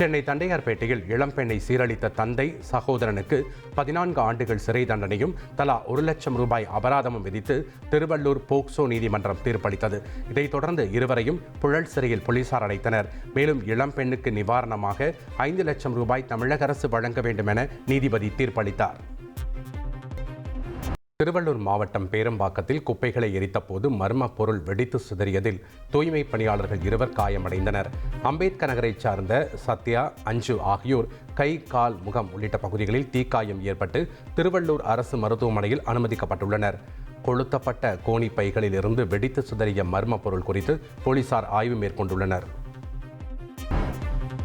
சென்னை தண்டையார்பேட்டையில் இளம்பெண்ணை சீரழித்த தந்தை சகோதரனுக்கு பதினான்கு ஆண்டுகள் சிறை தண்டனையும் தலா ஒரு லட்சம் ரூபாய் அபராதமும் விதித்து திருவள்ளூர் போக்சோ நீதிமன்றம் தீர்ப்பளித்தது. இதைத் தொடர்ந்து இருவரையும் புழல் சிறையில் போலீசார் அடைத்தனர். மேலும் இளம்பெண்ணுக்கு நிவாரணமாக ஐந்து லட்சம் ரூபாய் தமிழக அரசு வழங்க வேண்டும் என நீதிபதி தீர்ப்பளித்தார். திருவள்ளூர் மாவட்டம் பேரம்பாக்கத்தில் குப்பைகளை எரித்தபோது மர்ம பொருள் வெடித்து சிதறியதில் தூய்மை பணியாளர்கள் இருவர் காயமடைந்தனர். அம்பேத்கர் நகரைச் சார்ந்த சத்யா அஞ்சு ஆகியோர் கை கால் முகம் உள்ளிட்ட பகுதிகளில் தீக்காயம் ஏற்பட்டு திருவள்ளூர் அரசு மருத்துவமனையில் அனுமதிக்கப்பட்டுள்ளனர். கொளுத்தப்பட்ட கோணி பைகளில் இருந்து வெடித்து சிதறிய மர்ம பொருள் குறித்து போலீசார் ஆய்வு மேற்கொண்டுள்ளனர்.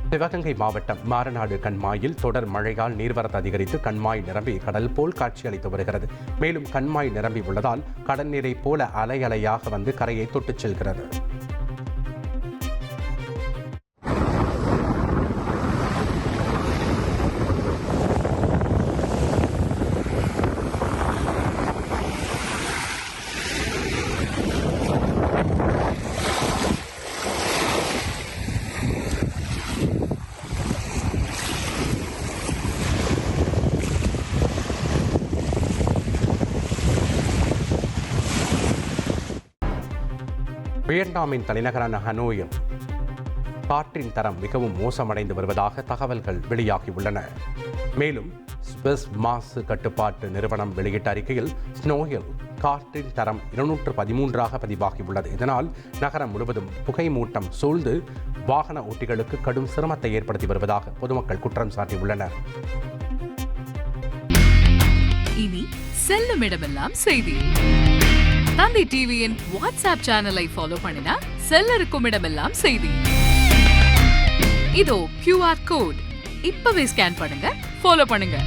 சிவகங்கை மாவட்டம் மாரநாடு கண்மாயில் தொடர் மழையால் நீர்வரத்து அதிகரித்து கண்மாய் நிரம்பி கடல் போல் காட்சியளித்து வருகிறது. மேலும் கண்மாய் நிரம்பி உள்ளதால் கடல் நீரை போல அலை அலையாக வந்து கரையை தொட்டுச் செல்கிறது. வியட்நாமின் தலைநகரான ஹனோயில். காற்றின் தரம் மிகவும் மோசமடைந்து வருவதாக தகவல்கள் வெளியாகியுள்ளன. மேலும் ஸ்விஸ் மாசு கட்டுப்பாட்டு நிறுவனம் வெளியிட்ட அறிக்கையில் ஸ்னோயில் காற்றின் தரம் இருநூற்று பதிமூன்றாக பதிவாகியுள்ளது. இதனால் நகரம் முழுவதும் புகை மூட்டம் சூழ்ந்து வாகன ஓட்டிகளுக்கு கடும் சிரமத்தை ஏற்படுத்தி வருவதாக பொதுமக்கள் குற்றம் சாட்டியுள்ளனர். இனி செல்லும் இடமெல்லாம் செய்தி. தந்தி டிவியின் வாட்ஸ்அப் சேனலை ஃபாலோ பண்ணினா செல்ல இருக்கும் இடமெல்லாம் செய்தி. இதோ கியூஆர் கோட் இப்பவே ஸ்கேன் பண்ணுங்க ஃபாலோ பண்ணுங்க.